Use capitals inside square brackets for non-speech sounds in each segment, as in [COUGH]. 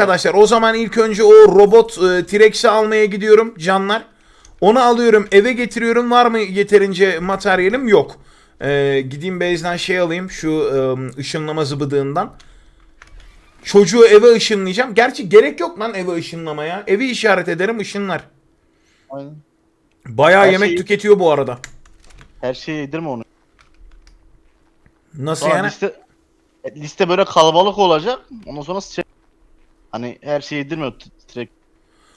Arkadaşlar o zaman ilk önce o robot e, T-Rex'i almaya gidiyorum canlar. Onu alıyorum eve getiriyorum. Var mı yeterince materyalim? Yok. E, gideyim base'den şey alayım şu e, ışınlama zıbıdığından. Çocuğu eve ışınlayacağım. Gerçi gerek yok lan eve ışınlamaya. Evi işaret ederim ışınlar. Aynen. Bayağı Her yemek şeyi- tüketiyor bu arada. Her şeyi yedirme onu. Nasıl Sonra yani? liste, liste böyle kalabalık olacak. Ondan sonra şey, hani her şeyi yedirmiyor t- direkt.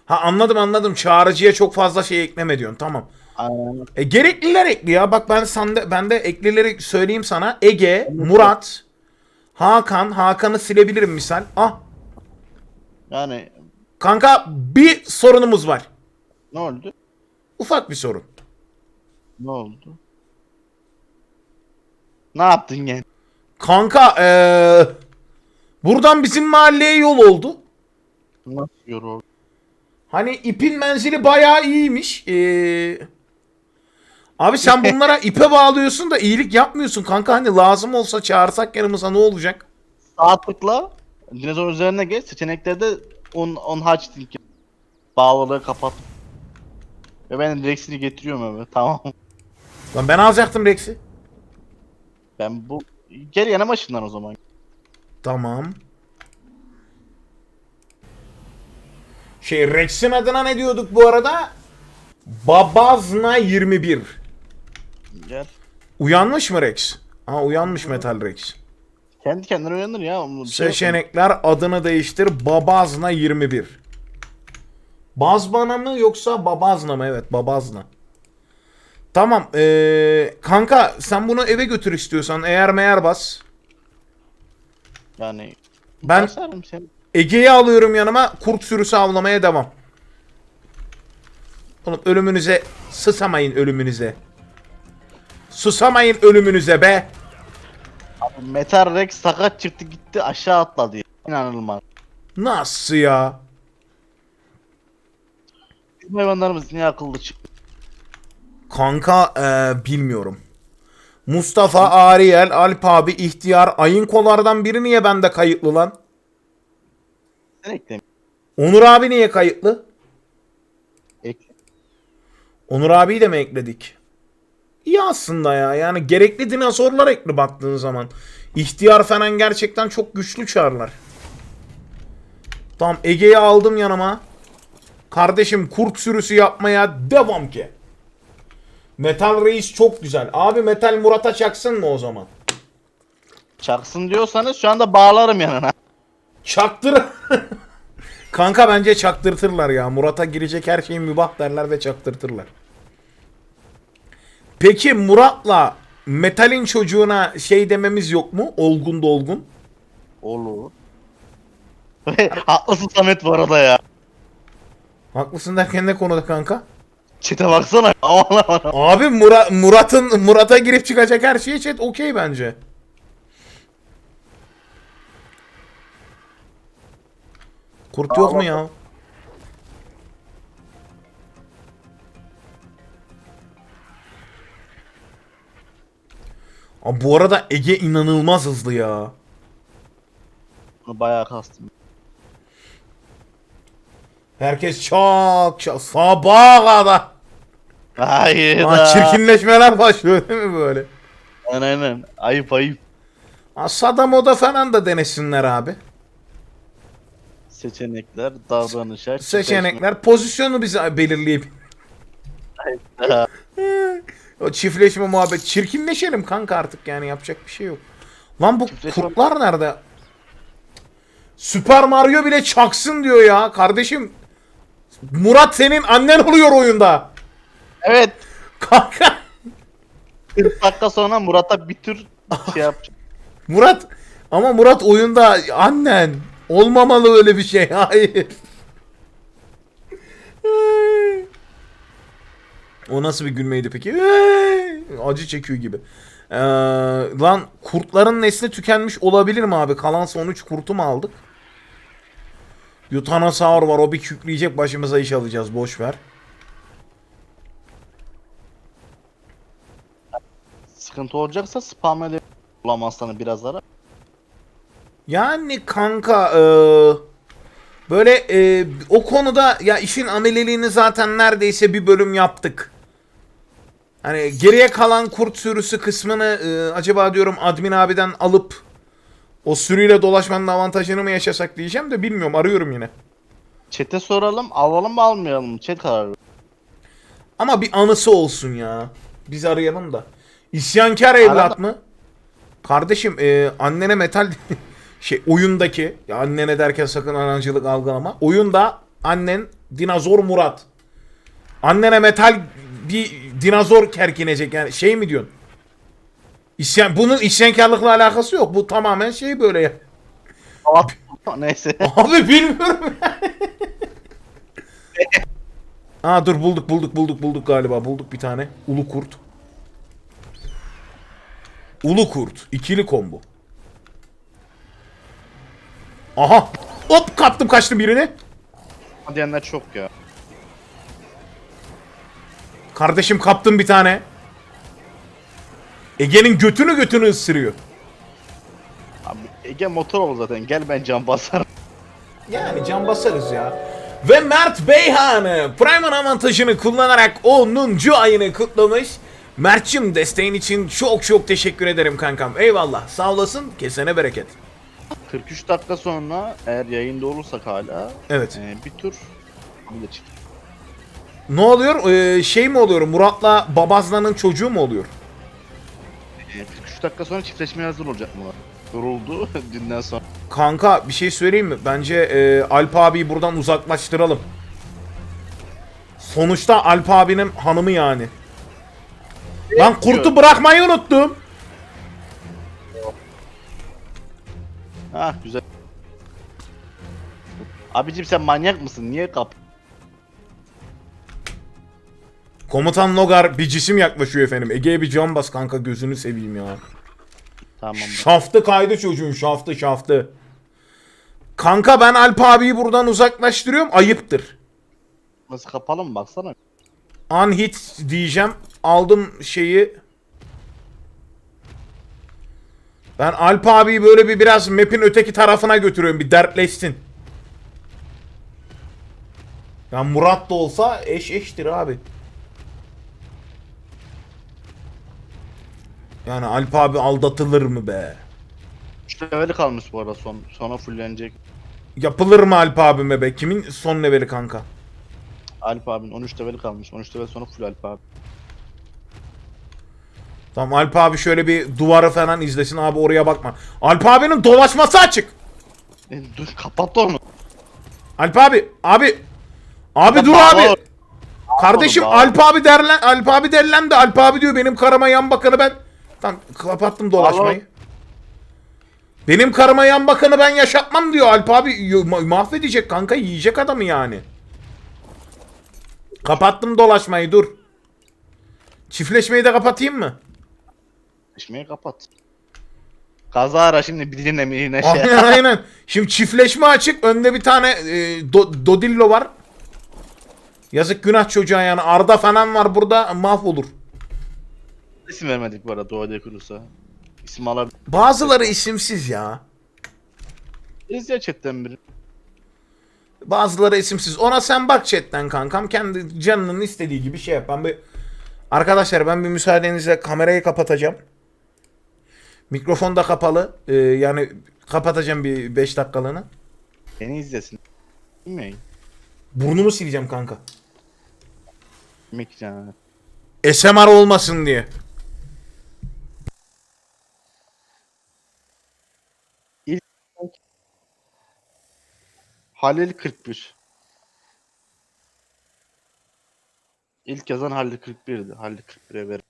Ha anladım anladım. Çağrıcıya çok fazla şey ekleme diyorsun. Tamam. Aynen. E, gerekliler ekli ya. Bak ben sende ben de eklileri söyleyeyim sana. Ege, Murat, Hakan. Hakan'ı silebilirim misal. Ah Yani kanka bir sorunumuz var. ne oldu? Ufak bir sorun. Ne oldu? Ne yaptın yani? Kanka eee buradan bizim mahalleye yol oldu. Nasıl yoruldu? Hani ipin menzili bayağı iyiymiş. Eee Abi sen [LAUGHS] bunlara ipe bağlıyorsun da iyilik yapmıyorsun kanka. Hani lazım olsa çağırsak yanımıza ne olacak? Sağ tıkla. Dinozor üzerine geç. Seçeneklerde on, on haç link. Bağlılığı kapat. Ve ben Rex'ini getiriyorum eve. [LAUGHS] Tamam. Lan ben alacaktım Rex'i. Ben bu... Gel yanıma ışınlan o zaman. Tamam. Şey Rex'in adına ne diyorduk bu arada? Babazna 21. Gel. Uyanmış mı Rex? Ha uyanmış Metal Rex. Kendi kendine uyanır ya. Onu şey. Seçenekler adını değiştir. Babazna 21. Bazbana mı yoksa Babazna mı? Evet Babazna. Tamam. Ee, kanka sen bunu eve götür istiyorsan. Eğer meğer bas. Yani Ben basarım seni. Ege'yi alıyorum yanıma. Kurt sürüsü avlamaya devam. Oğlum ölümünüze sısamayın ölümünüze. Susamayın ölümünüze be. Abi Metal Rex sakat çıktı gitti aşağı atladı. ya. İnanılmaz. Nasıl ya? Bizim hayvanlarımız niye akıllı çıktı? Kanka eee, bilmiyorum. Mustafa, Ariel, Alp abi, İhtiyar, Ayınkolardan biri niye bende kayıtlı lan? Sen ekle. Onur abi niye kayıtlı? Ekle. Onur abiyi de mi ekledik? İyi aslında ya. Yani gerekli dinozorlar ekli baktığın zaman. İhtiyar falan gerçekten çok güçlü çarlar. Tamam Ege'yi aldım yanıma. Kardeşim kurt sürüsü yapmaya devam ki. Metal Reis çok güzel. Abi Metal Murat'a çaksın mı o zaman? Çaksın diyorsanız şu anda bağlarım yanına. Çaktır. [LAUGHS] Kanka bence çaktırtırlar ya. Murat'a girecek her şeyi mübah derler ve çaktırtırlar. Peki Murat'la Metal'in çocuğuna şey dememiz yok mu? Olgun dolgun. Olur. [LAUGHS] Haklısın Samet bu arada ya. Haklısın derken ne konuda kanka? Çete baksana. [LAUGHS] Abi Murat Murat'ın Murat'a girip çıkacak her şeye chat okey bence. Kurt yok mu ya? Abi bu arada Ege inanılmaz hızlı ya. Bayağı kastım. Herkes çok çok sabaha kadar. Hayır. Aa, çirkinleşmeler başlıyor değil mi böyle? Aynen aynen. Ayıp ayıp. Aa, Sadamoda falan da denesinler abi. Seçenekler, davranışlar. Seçenekler pozisyonu bize belirleyip çiftleşme. [LAUGHS] o çiftleşme muhabbet çirkinleşelim kanka artık yani yapacak bir şey yok. Lan bu Çiftleşme- kurtlar nerede? Süper Mario bile çaksın diyor ya kardeşim. Murat senin annen oluyor oyunda. evet. Kanka 40 dakika sonra Murat'a bir tür şey yapacak. [LAUGHS] Murat ama Murat oyunda annen olmamalı öyle bir şey. Hayır. o nasıl bir gülmeydi peki? Acı çekiyor gibi. Ee, lan kurtların nesli tükenmiş olabilir mi abi? Kalan son 3 kurtu mu aldık? Yutanosaur var o bir kükreyecek başımıza iş alacağız boş ver. Sıkıntı olacaksa spam edelim. Bulamazsan biraz ara. Yani kanka eee Böyle e, o konuda ya işin ameliliğini zaten neredeyse bir bölüm yaptık. Hani geriye kalan kurt sürüsü kısmını e, acaba diyorum admin abiden alıp o sürüyle dolaşmanın avantajını mı yaşasak diyeceğim de bilmiyorum arıyorum yine. Chat'e soralım alalım mı almayalım? Chat karar ver. Ama bir anısı olsun ya. Biz arayalım da. İsyankar evlat Arada- mı? Kardeşim e, annene metal [LAUGHS] şey oyundaki ya annene derken sakın anancılık algılama. Oyunda annen dinozor Murat. Annene metal bir dinozor kerkinecek yani şey mi diyorsun? İsyan, bunun isyankarlıkla alakası yok. Bu tamamen şey böyle ya. [LAUGHS] Neyse. Abi bilmiyorum. [LAUGHS] Aa dur bulduk bulduk bulduk bulduk galiba. Bulduk bir tane. Ulu kurt. Ulu kurt. ikili combo. Aha. Hop kaptım kaçtım birini. Diyenler çok ya. Kardeşim kaptım bir tane. Ege'nin götünü götünü ısırıyor. Abi Ege motor ol zaten. Gel ben cam basarım. Yani can basarız ya. Ve Mert Beyhan Prime'ın avantajını kullanarak 10. ayını kutlamış. Mert'cim desteğin için çok çok teşekkür ederim kankam. Eyvallah. Sağ olasın. Kesene bereket. 43 dakika sonra eğer yayında olursak hala Evet. e, bir tur bir de çık. Ne oluyor? Ee, şey mi oluyor? Murat'la Babazla'nın çocuğu mu oluyor? E, 43 dakika sonra çiftleşmeye hazır olacak Murat. Yoruldu [LAUGHS] dünden sonra. Kanka bir şey söyleyeyim mi? Bence e, Alp abiyi buradan uzaklaştıralım. Sonuçta Alp abinin hanımı yani. Lan kurtu bırakmayı unuttum. Ha güzel. Abicim sen manyak mısın? Niye kap? Komutan Logar bir cisim yaklaşıyor efendim. Ege'ye bir can bas kanka gözünü seveyim ya. Tamam. Şaftı kaydı çocuğun şaftı şaftı. Kanka ben Alp abiyi buradan uzaklaştırıyorum ayıptır. Nasıl kapalı mı baksana. Unhit diyeceğim. Aldım şeyi. Ben Alp abiyi böyle bir biraz map'in öteki tarafına götürüyorum. Bir dertleşsin. Ya Murat da olsa eş eştir abi. Yani Alp abi aldatılır mı be? 3 leveli kalmış bu arada son. Sonra fullenecek. Yapılır mı Alp abime be? Kimin son leveli kanka? Alp abinin 13 leveli kalmış. 13 level sonra full Alp abi. Tamam Alp abi şöyle bir duvarı falan izlesin abi oraya bakma. Alp abinin dolaşması açık. E, dur kapat onu. Alp abi, abi. Abi Ya dur abi. oğlum. Kardeşim bağla. Alp abi derlen, Alp abi derlen de Alp abi diyor benim karıma yan bakanı ben. Tamam kapattım dolaşmayı. Benim karıma yan bakanı ben yaşatmam diyor Alp abi. Ma- Mahvedecek kanka yiyecek adamı yani. Kapattım dolaşmayı dur. Çiftleşmeyi de kapatayım mı? İşmeyi kapat. Kaza ara şimdi birine birine şey. Aynen [LAUGHS] aynen. Şimdi çiftleşme açık. Önde bir tane e, do- Dodillo var. Yazık günah çocuğa yani. Arda falan var burada mahvolur. İsim vermedik bu arada Doğa Dekurus'a. İsim alabiliriz Bazıları isimsiz ya. ya chatten biri. Bazıları isimsiz. Ona sen bak chatten kankam. Kendi canının istediği gibi şey yap. Ben bir... Arkadaşlar ben bir müsaadenizle kamerayı kapatacağım. Mikrofon da kapalı. Ee, yani kapatacağım bir 5 dakikalığına. Beni izlesin. Bilmiyorum. Burnumu sileceğim kanka. Yani. SMR olmasın diye. Halil 41. İlk yazan Halil 41'di. Halil 41'e ver.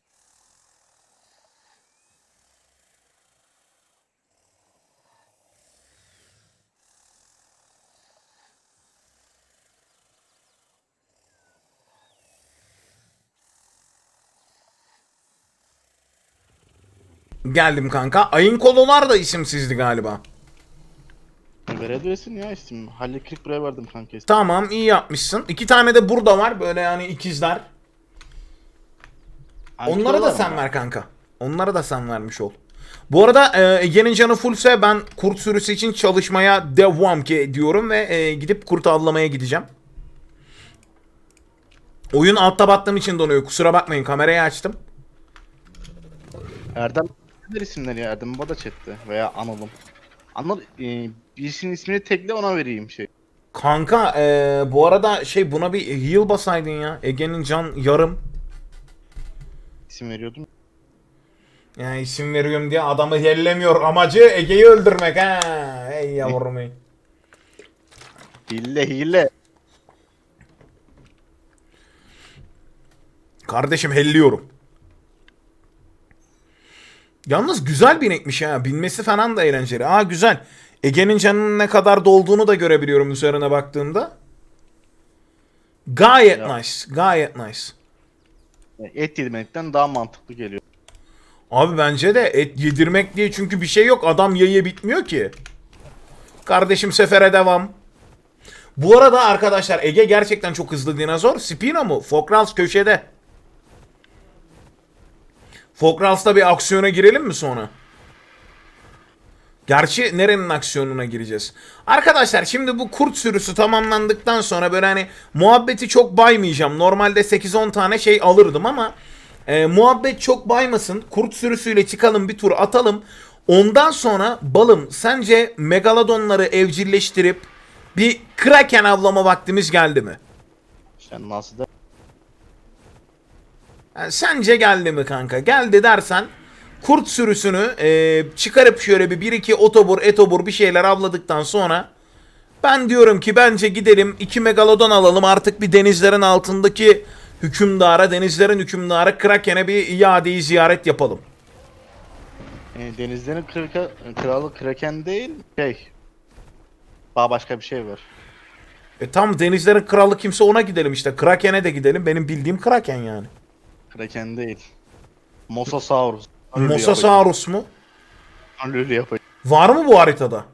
Geldim kanka. Ayın kololar da isimsizdi galiba. Verebilirsin ya isim. Halil 41'e verdim kanka isim. Tamam iyi yapmışsın. İki tane de burada var böyle yani ikizler. Halil Onları da sen ver kanka. Onları da sen vermiş ol. Bu arada e, Ege'nin canı fullse ben kurt sürüsü için çalışmaya devam ki diyorum ve e, gidip kurt avlamaya gideceğim. Oyun altta battığım için donuyor. Kusura bakmayın kamerayı açtım. Erdem neler isimleri ya? Erdem Baba da chatte veya Anıl'ım. Anıl e, birisinin ismini tekle ona vereyim şey. Kanka e, bu arada şey buna bir heal basaydın ya. Ege'nin can yarım. İsim veriyordum. Yani isim veriyorum diye adamı hellemiyor. Amacı Ege'yi öldürmek ha. Ey yavrum ey. Hile hile. Kardeşim helliyorum. Yalnız güzel binekmiş ha. Binmesi falan da eğlenceli. Aa güzel. Ege'nin canının ne kadar dolduğunu da görebiliyorum üzerine baktığımda. Gayet Ya. nice. Gayet nice. Et yedirmekten daha mantıklı geliyor. Abi bence de et yedirmek diye çünkü bir şey yok. Adam yayı bitmiyor ki. Kardeşim sefere devam. Bu arada arkadaşlar Ege gerçekten çok hızlı dinozor. Spino mu? Fokrals köşede. Fokrals'ta bir aksiyona girelim mi sonra? Gerçi nerenin aksiyonuna gireceğiz? Arkadaşlar şimdi bu kurt sürüsü tamamlandıktan sonra böyle hani muhabbeti çok baymayacağım. Normalde 8-10 tane şey alırdım ama e, muhabbet çok baymasın. Kurt sürüsüyle çıkalım bir tur atalım. Ondan sonra balım sence megalodonları evcilleştirip bir kraken avlama vaktimiz geldi mi? Sen nasıl da Yani sence geldi mi kanka? Geldi dersen kurt sürüsünü e, çıkarıp şöyle bir 1-2 otobur etobur bir şeyler avladıktan sonra ben diyorum ki bence gidelim 2 megalodon alalım artık bir denizlerin altındaki hükümdara denizlerin hükümdarı Kraken'e bir iadeyi ziyaret yapalım. e, denizlerin kraka, kralı Kraken değil şey. Daha başka bir şey var. E tam denizlerin kralı kimse ona gidelim işte. Kraken'e de gidelim. Benim bildiğim Kraken yani. Kraken değil. Mosasaurus. Öyle Mosasaurus mu? Öyle yapacak. Var mı bu haritada?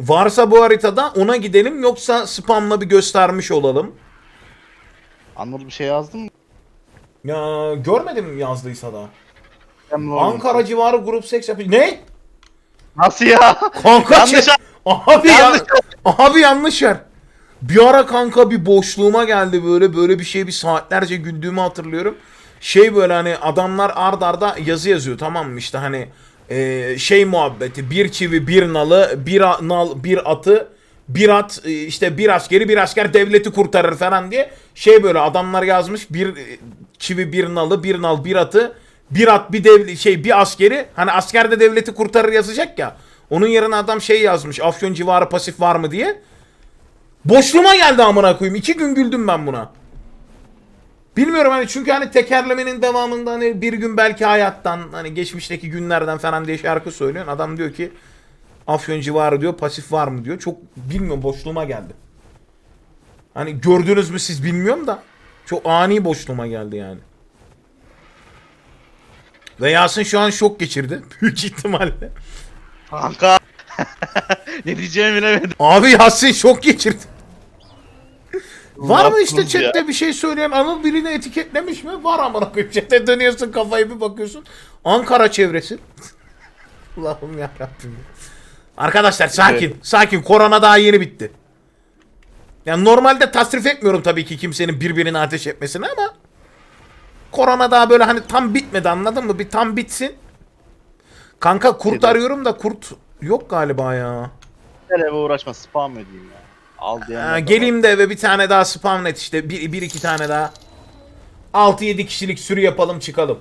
Varsa bu haritada ona gidelim yoksa spamla bir göstermiş olalım. Anıl bir şey yazdın mı? Ya görmedim yazdıysa da. Ankara civarı grup seks yapıyor. Ne? Nasıl ya? Kanka Yanlış şey- Abi Yanlış ya. Abi yanlış yer. Bir ara kanka bir boşluğuma geldi böyle böyle bir şey bir saatlerce güldüğümü hatırlıyorum. Şey böyle hani adamlar ard arda yazı yazıyor tamam mı? İşte hani e, şey muhabbeti bir çivi bir nalı bir nal bir atı bir at e, işte bir askeri bir asker devleti kurtarır falan diye şey böyle adamlar yazmış bir e, çivi bir nalı bir nal bir atı bir at bir dev şey bir askeri hani asker de devleti kurtarır yazacak ya. Onun yerine adam şey yazmış Afyon civarı pasif var mı diye boşluğuma geldi amına koyayım iki gün güldüm ben buna Bilmiyorum hani çünkü hani tekerlemenin devamında hani bir gün belki hayattan hani geçmişteki günlerden falan diye şarkı söylüyorsun. Adam diyor ki Afyon civarı diyor pasif var mı diyor. Çok bilmiyorum boşluğuma geldi. Hani gördünüz mü siz bilmiyorum da çok ani boşluğuma geldi yani. Ve Yasin şu an şok geçirdi. [LAUGHS] Büyük ihtimalle. Kanka. [LAUGHS] ne diyeceğimi bilemedim. Abi Yasin şok geçirdi. Var mı işte yaptınız ya? chatte bir şey söyleyen Anıl birini etiketlemiş mi? Var amına koyayım. Chatte dönüyorsun kafayı bir bakıyorsun. Ankara çevresi. [LAUGHS] Allah'ım yarabbim. Arkadaşlar sakin. Sakin. Korona daha yeni bitti. Yani normalde tasrif etmiyorum tabii ki kimsenin birbirine ateş etmesini ama korona daha böyle hani tam bitmedi anladın mı? Bir tam bitsin. Kanka kurt Evet. arıyorum da kurt yok galiba ya. Gel eve uğraşma spam edeyim ya. Al diyen. Ha, geleyim de eve bir tane daha spam net işte. Bir, bir iki tane daha. 6-7 kişilik sürü yapalım çıkalım.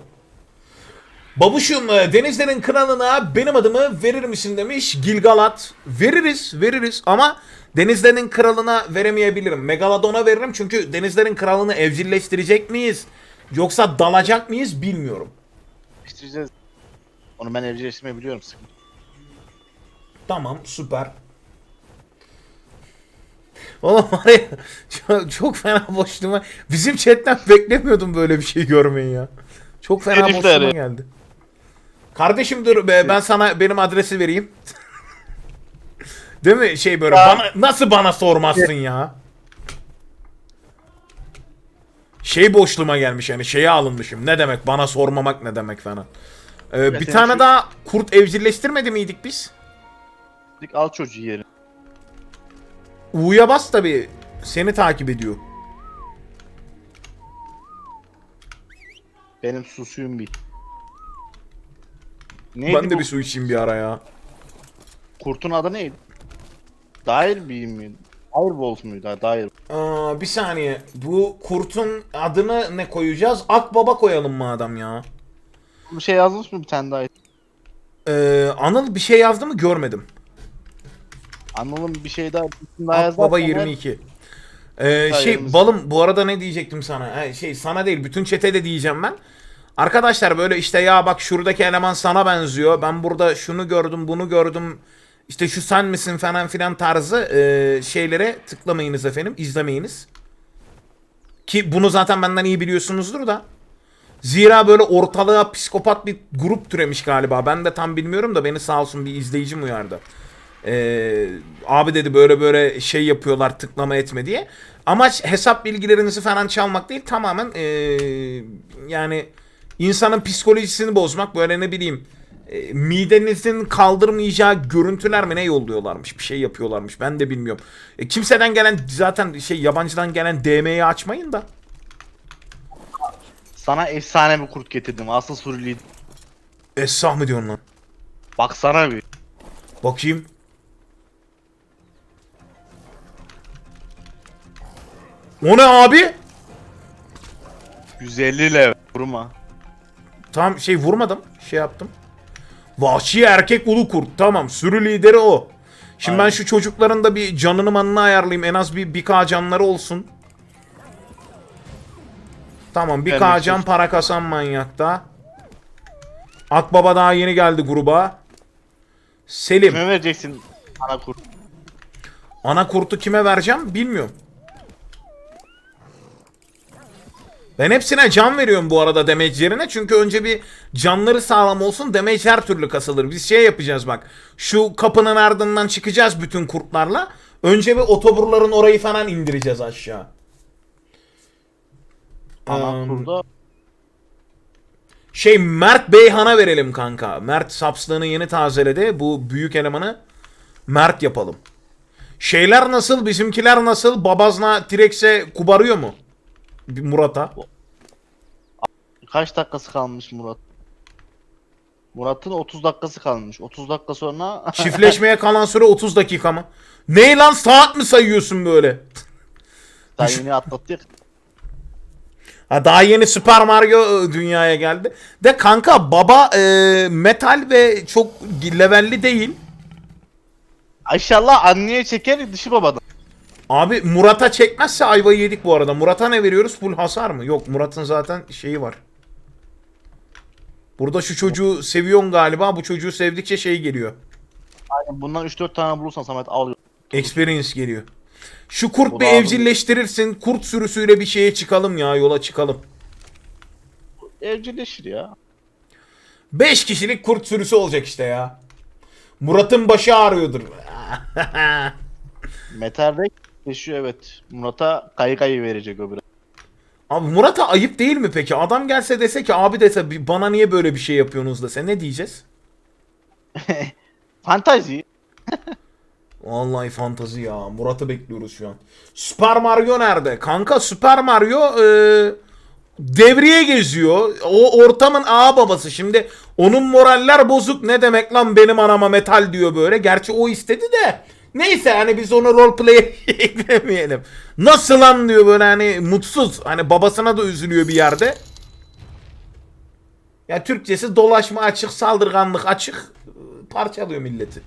Babuşum e, denizlerin kralına benim adımı verir misin demiş Gilgalat. Veririz veririz ama denizlerin kralına veremeyebilirim. Megalodon'a veririm çünkü denizlerin kralını evcilleştirecek miyiz? Yoksa dalacak mıyız bilmiyorum. Onu ben evcilleştirmeyi biliyorum sıkıntı. Tamam süper. Oğlum var ya çok, çok fena boşluğuma. Bizim chatten beklemiyordum böyle bir şey görmeyi ya. Çok fena Herifler boşluğuma ya. geldi. Kardeşim dur be, ben sana benim adresi vereyim. Değil mi şey böyle Ya. bana nasıl bana sormazsın ya? şey boşluğuma gelmiş yani şeye alınmışım. Ne demek bana sormamak ne demek falan. Ee, bir tane daha kurt evcilleştirmedi miydik biz? Dik al çocuğu yerine. U'ya bas tabi. Seni takip ediyor. Benim su suyum bir. Neydi ben de bu bir su içeyim bir ara ya. kurtun adı neydi? Dair bir miydi? Direwolf muydu? Ha, Dire. Aa, bir saniye. Bu kurtun adını ne koyacağız? Akbaba koyalım madem ya. Bir şey yazmış mı bir tane daha? Ee, Anıl bir şey yazdı mı görmedim. Anladım bir şey daha. bir isim daha Akbaba yazarsan 22. Ee, şey balım bu arada ne diyecektim sana? Ha, şey sana değil bütün çete de diyeceğim ben. Arkadaşlar böyle işte ya bak şuradaki eleman sana benziyor. Ben burada şunu gördüm bunu gördüm. İşte şu sen misin falan filan tarzı e, şeylere tıklamayınız efendim. izlemeyiniz. Ki bunu zaten benden iyi biliyorsunuzdur da. Zira böyle ortalığa psikopat bir grup türemiş galiba. Ben de tam bilmiyorum da beni sağ olsun bir izleyicim uyardı. Ee, abi dedi böyle böyle şey yapıyorlar tıklama etme diye. Amaç hesap bilgilerinizi falan çalmak değil tamamen ee, yani insanın psikolojisini bozmak böyle ne bileyim e, midenizin kaldırmayacağı görüntüler mi ne yolluyorlarmış bir şey yapıyorlarmış ben de bilmiyorum. E, kimseden gelen zaten şey yabancıdan gelen DM'yi açmayın da. Sana efsane bir kurt getirdim. Asıl Suriyeli. Essah mı diyorsun lan? Baksana bir. Bakayım. O ne abi? 150 level. Vurma. Tam şey vurmadım. Şey yaptım. Vahşi erkek ulu kurt. Tamam sürü lideri o. Şimdi ben Aynen. şu çocukların da bir canını manını ayarlayayım. En az bir 1k canları olsun. Tamam 1k Vermek can para kasan manyakta. Akbaba daha yeni geldi gruba. Selim. Kime vereceksin ana kurt? Ana kurtu kime vereceğim bilmiyorum. Ben hepsine can veriyorum bu arada damage yerine. Çünkü önce bir canları sağlam olsun damage her türlü kasılır. Biz şey yapacağız bak. Şu kapının ardından çıkacağız bütün kurtlarla. Önce bir otoburların orayı falan indireceğiz aşağı. Ana Em, kurda Şey Mert Beyhan'a verelim kanka. Mert sapslığını yeni tazeledi. Bu büyük elemanı Mert yapalım. Şeyler nasıl? Bizimkiler nasıl? Babazna T-Rex'e kubarıyor mu? Bir Murat'a. kaç dakikası kalmış Murat? Murat'ın 30 dakikası kalmış. 30 dakika sonra [LAUGHS] Çiftleşmeye kalan süre 30 dakika mı? Ne lan saat mi sayıyorsun böyle? daha yeni atlattık. Ha, daha yeni Super Mario e, dünyaya geldi. De kanka baba e, metal ve çok levelli değil. İnşallah anneye çeker dışı babadan. Abi Murat'a çekmezse ayvayı yedik bu arada. Murat'a ne veriyoruz? Full hasar mı? Yok Murat'ın zaten şeyi var. Burada şu çocuğu seviyorsun galiba. Bu çocuğu sevdikçe şey geliyor. Aynen bundan 3-4 tane bulursan Samet al. Experience geliyor. Şu kurt Bu bir da abi- evcilleştirirsin. Kurt sürüsüyle bir şeye çıkalım ya. Yola çıkalım. Evcilleşir ya. 5 kişilik kurt sürüsü olacak işte ya. Murat'ın başı ağrıyordur. [LAUGHS] Metal'de yaşıyor evet. Murat'a kayı kayı verecek biraz. Abi Murat'a ayıp değil mi peki? Adam gelse dese ki abi dese "Bir- bana niye böyle bir şey yapıyorsunuz dese ne diyeceğiz? [LAUGHS] Fantazi. Vallahi fantazi ya. Murat'ı bekliyoruz şu an. Super Mario nerede? Kanka Super Mario e, devriye geziyor. O ortamın ağa babası. Şimdi onun moraller bozuk. Ne demek lan benim anama metal diyor böyle. Gerçi o istedi de. Neyse hani biz onu roleplay [LAUGHS] eklemeyelim. Nasıl lan diyor böyle hani mutsuz. Hani babasına da üzülüyor bir yerde. Ya Türkçesi dolaşma açık, saldırganlık açık. Parçalıyor milleti.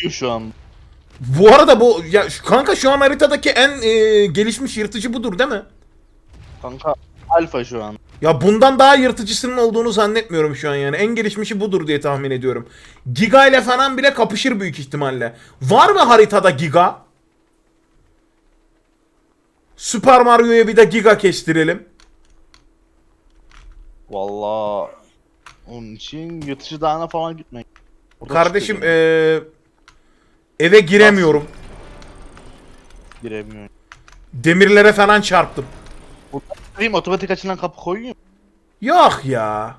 Yiyor şu an. Bu arada bu ya kanka şu an haritadaki en e, gelişmiş yırtıcı budur değil mi? Kanka alfa şu an. Ya bundan daha yırtıcısının olduğunu zannetmiyorum şu an yani. En gelişmişi budur diye tahmin ediyorum. Giga ile falan bile kapışır büyük ihtimalle. Var mı haritada Giga? Super Mario'ya bir de Giga kestirelim. Valla onun için yırtıcı dağına falan gitmeyin. Burada Kardeşim çıkıyor e, eve giremiyorum. giremiyor. Demirlere falan çarptım. Koyayım otomatik açılan kapı koyuyor. Yok ya.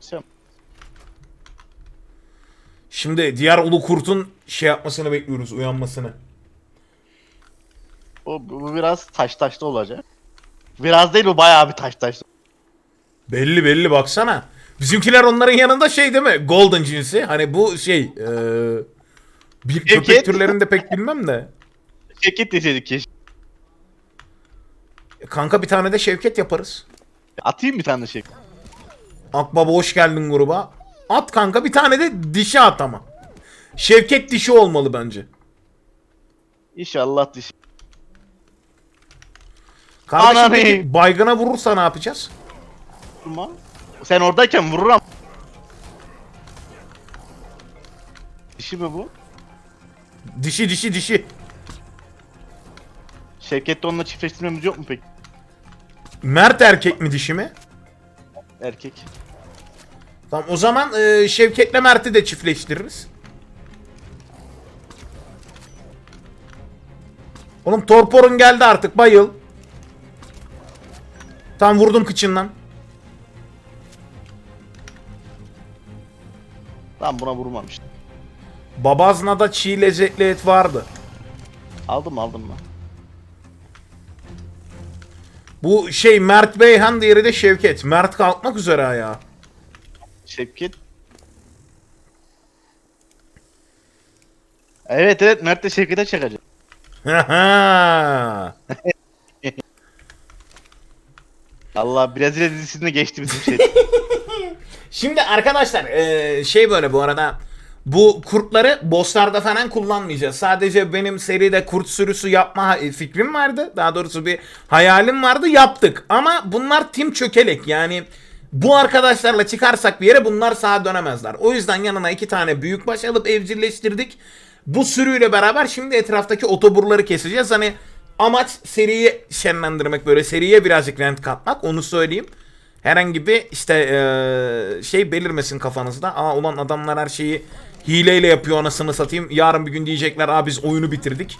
Sen Şimdi diğer ulu kurtun şey yapmasını bekliyoruz, uyanmasını. bu, bu biraz taş taşlı olacak. Biraz değil bu bayağı bir taş taşlı. Belli belli baksana. Bizimkiler onların yanında şey değil mi? Golden cinsi. Hani bu şey eee bir köpek Şevket. türlerini de pek bilmem de. Şirket deseydik keşke. Kanka bir tane de Şevket yaparız. Atayım bir tane şey. Akbaba hoş geldin gruba. At kanka bir tane de dişi at ama. Şevket dişi olmalı bence. İnşallah dişi. Kardeşim Ananı. peki baygına vurursa ne yapacağız? Vurma. Sen oradayken vururum. Dişi mi bu? Dişi dişi dişi. Şevket'le onunla çiftleştirmemiz yok mu peki? Mert erkek mi dişi mi? Erkek. Tamam o zaman e, Şevket'le Mert'i de çiftleştiririz. Oğlum torporun geldi artık bayıl. Tam vurdum kıçından. Tamam buna vurmamıştım. Babazna'da çiğ lezzetli et vardı. Aldım aldım ben. Bu şey Mert Beyhan diğeri de Şevket. Mert kalkmak üzere ya. Şevket. Evet evet Mert de Şevket'e çakacak. [LAUGHS] Allah Brezilya dizisinde geçti bizim şey. [LAUGHS] Şimdi arkadaşlar şey böyle bu arada bu kurtları bosslarda falan kullanmayacağız. Sadece benim seride kurt sürüsü yapma fikrim vardı. Daha doğrusu bir hayalim vardı yaptık. Ama bunlar tim çökelek yani bu arkadaşlarla çıkarsak bir yere bunlar sağa dönemezler. O yüzden yanına iki tane büyükbaş alıp evcilleştirdik. Bu sürüyle beraber şimdi etraftaki otoburları keseceğiz. Hani amaç seriyi şenlendirmek böyle seriye birazcık rent katmak onu söyleyeyim. Herhangi bir işte şey belirmesin kafanızda. Aa ulan adamlar her şeyi hileyle yapıyor anasını satayım. Yarın bir gün diyecekler aa biz oyunu bitirdik.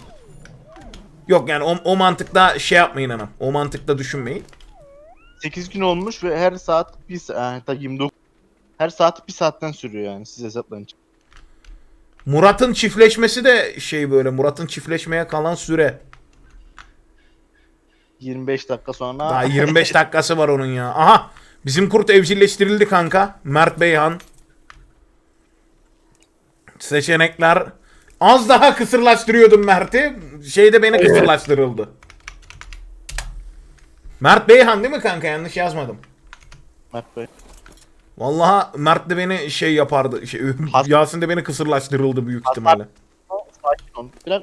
Yok yani o, o mantıkta şey yapmayın hanım. O mantıkta düşünmeyin. 8 gün olmuş ve her saat 1 saat, hatta 29 her saat 1 saatten sürüyor yani siz hesaplayın. Murat'ın çiftleşmesi de şey böyle Murat'ın çiftleşmeye kalan süre. 25 dakika sonra Daha 25 dakikası var onun ya. Aha bizim kurt evcilleştirildi kanka. Mert Beyhan. Seçenekler. Az daha kısırlaştırıyordum Mert'i. Şeyde beni kısırlaştırıldı. Mert Beyhan değil mi kanka? Yanlış yazmadım. Mert Bey. Vallahi Mert de beni şey yapardı. Şey, Has- Yasin de beni kısırlaştırıldı büyük ihtimalle. Sakin ol. Biraz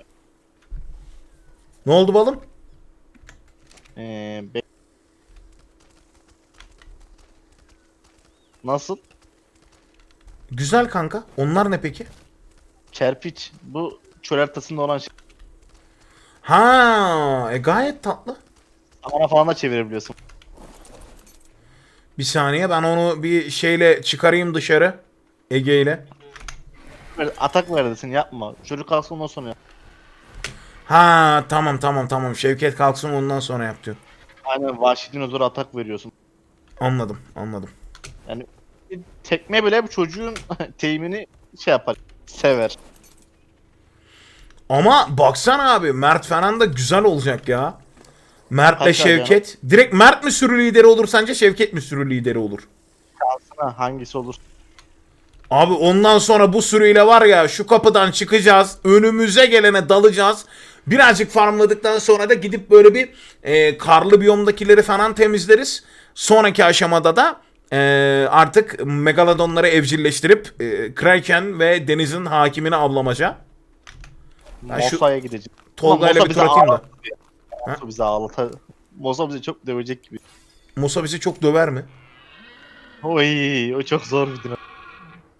Ne oldu balım? ee, be- Nasıl? Güzel kanka. Onlar ne peki? Kerpiç. Bu çöl haritasında olan şey. Ha, e gayet tatlı. Samana falan da çevirebiliyorsun. Bir saniye ben onu bir şeyle çıkarayım dışarı. Ege ile. Böyle atak veredesin yapma. Çocuk kalsın ondan sonra yap. Ha tamam tamam tamam. Şevket kalksın ondan sonra yap diyor. Aynen vahşi dinozor atak veriyorsun. Anladım anladım. Yani tekme bile bu çocuğun [LAUGHS] teğimini şey yapar. Sever. Ama baksana abi Mert falan da güzel olacak ya. Mert'le tane Şevket. Direkt Mert mi sürü lideri olur sence Şevket mi sürü lideri olur? Kalsına hangisi olur? Abi ondan sonra bu sürüyle var ya şu kapıdan çıkacağız. Önümüze gelene dalacağız. Birazcık farmladıktan sonra da gidip böyle bir e, karlı biyomdakileri falan temizleriz. Sonraki aşamada da e, artık megalodonları evcilleştirip e, Kraken ve denizin hakimini avlamaca. Ben şu Mosa'ya gideceğim. Tolga ile Mosa bir bizi tur atayım da. ağlatır. Mosa bizi ağlatar. Mosa bizi çok dövecek gibi. Musa bizi çok döver mi? Oy, o çok zor bir dinozor.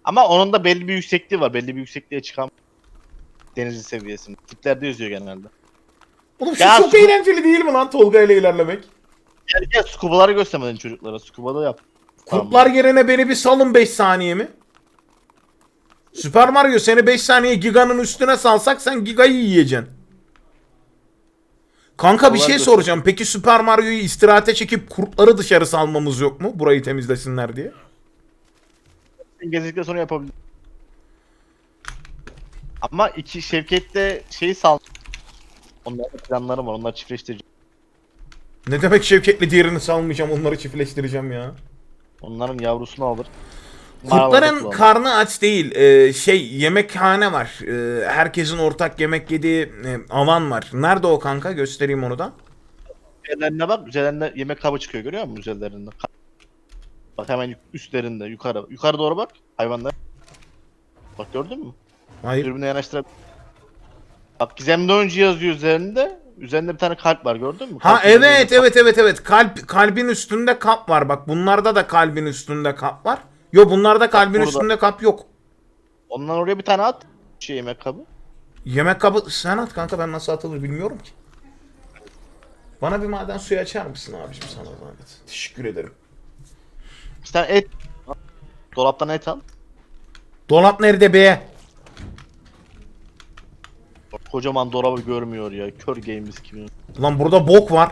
Ama onun da belli bir yüksekliği var. Belli bir yüksekliğe çıkan denizin seviyesinde. Tiplerde yüzüyor genelde. Oğlum şu Ya çok su- eğlenceli değil mi lan Tolga ile ilerlemek? Gel gel scubaları göstermedin çocuklara. Scuba'da yap. Kurtlar yerine beni bir salın 5 saniye mi? Süper Mario seni 5 saniye Giga'nın üstüne salsak sen Giga'yı yiyeceksin. Kanka bir şey soracağım. Peki Super Mario'yu istirahate çekip kurtları dışarı salmamız yok mu? Burayı temizlesinler diye. Gezdikten sonra yapabilirim. Ama iki Şevket'te şeyi sal. Onların planlarım var. Onlar çiftleştirici. Ne demek Şevket'le diğerini salmayacağım onları çiftleştireceğim ya. Onların yavrusunu alır. Kurtların karnı aç değil. Ee, şey yemekhane var. Ee, herkesin ortak yemek yediği e, alan var. Nerede o kanka? Göstereyim onu da. Üzerlerine bak. Üzerlerinde yemek kabı çıkıyor görüyor musun üzerlerinde? Bak hemen üstlerinde yukarı. Yukarı doğru bak. Hayvanlar. Bak gördün mü? Hayır. Dürbüne yanaştır. Bak gizemli oyuncu yazıyor üzerinde. Üzerinde bir tane kalp var gördün mü? Ha üzerinde evet kalp. evet evet evet. Kalp kalbin üstünde kap var. Bak bunlarda da kalbin üstünde kap var. Yo bunlarda kalbin burada. üstünde kap yok. Ondan oraya bir tane at. Şey yemek kabı. Yemek kabı sen at kanka ben nasıl atılır bilmiyorum ki. Bana bir maden suyu açar mısın abicim sana zahmet. Teşekkür ederim. Bir tane et. Dolaptan et al. Dolap nerede be? Kocaman dolabı görmüyor ya. Kör games gibi. Lan burada bok var.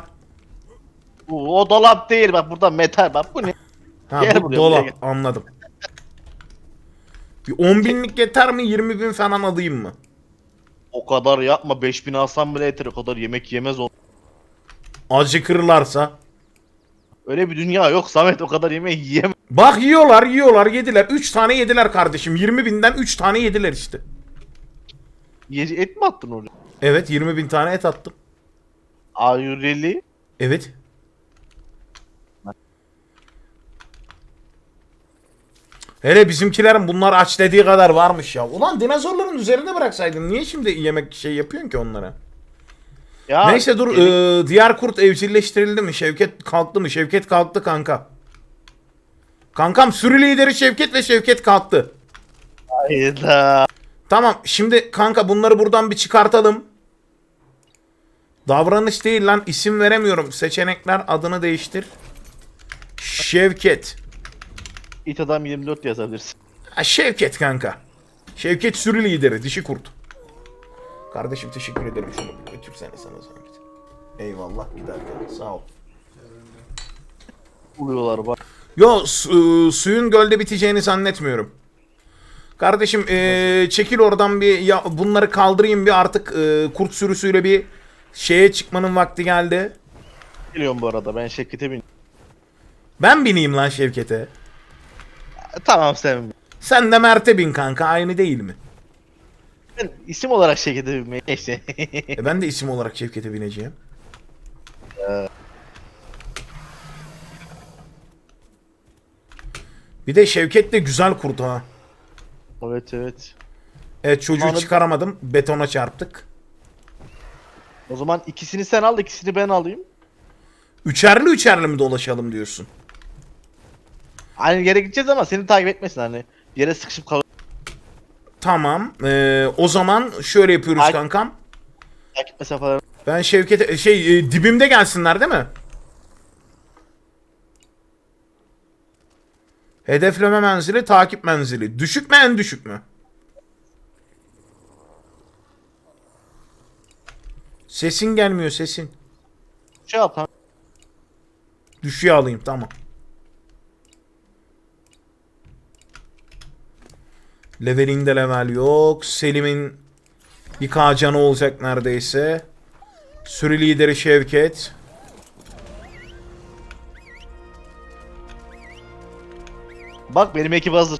Bu o dolap değil bak burada metal bak bu ne? Ha Gel bu buraya, dolap buraya gel. anladım. Bir 10 binlik yeter mi 20 bin falan alayım mı? O kadar yapma 5000 alsam bile yeter o kadar yemek yemez o. Acıkırlarsa. Öyle bir dünya yok Samet o kadar yemeği yiyemez. Bak yiyorlar yiyorlar yediler. 3 tane yediler kardeşim. 20 binden 3 tane yediler işte. Ye- Et mi attın oraya? Evet 20 bin tane et attım. Are you really? Evet. Hele bizimkilerin bunlar aç dediği kadar varmış ya. Ulan dinozorların üzerine bıraksaydın niye şimdi yemek şey yapıyorsun ki onlara? Ya, Neyse dur ee, diğer kurt evcilleştirildi mi? Şevket kalktı mı? Şevket kalktı kanka. Kankam sürü lideri Şevket ve Şevket kalktı. Hayda. Tamam şimdi kanka bunları buradan bir çıkartalım. Davranış değil lan isim veremiyorum. Seçenekler adını değiştir. Şevket. İt adam 24 yazabilirsin. Ha, Şevket kanka. Şevket sürü lideri dişi kurt. Kardeşim teşekkür ederim şunu bir götürsene sana zahmet. Eyvallah giderken sağ ol. Buluyorlar bak. Yo su- suyun gölde biteceğini zannetmiyorum. Kardeşim eee, çekil oradan bir ya bunları kaldırayım bir artık eee, kurt sürüsüyle bir şeye çıkmanın vakti geldi. Geliyorum bu arada ben Şevket'e bin. Ben bineyim lan Şevket'e. Tamam sen. Sen de Mert'e bin kanka aynı değil mi? Ben isim olarak Şevket'e binmeyi neyse. [LAUGHS] E ben de isim olarak Şevket'e bineceğim. Bir de Şevket de güzel kurt ha. Evet evet. Evet çocuğu Anladım. çıkaramadım. Betona çarptık. O zaman ikisini sen al ikisini ben alayım. Üçerli üçerli mi dolaşalım diyorsun? Aynı yere gideceğiz ama seni takip etmesin hani. Yere sıkışıp kal. Tamam. Ee, o zaman şöyle yapıyoruz Ay- kankam. Takip mesafeleri. Ben Şevket'e şey e, dibimde gelsinler değil mi? Hedefleme menzili, takip menzili. Düşük mü en düşük mü? Sesin gelmiyor sesin. Şey yap tamam. Düşüğe alayım tamam. Levelinde level yok. Selim'in bir K canı olacak neredeyse. Sürü lideri Şevket. Bak benim ekip hazır.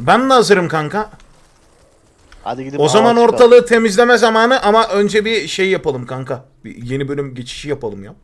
Ben de hazırım kanka. Hadi gidip O zaman ortalığı temizleme zamanı ama önce bir şey yapalım kanka. Bir yeni bölüm geçişi yapalım ya.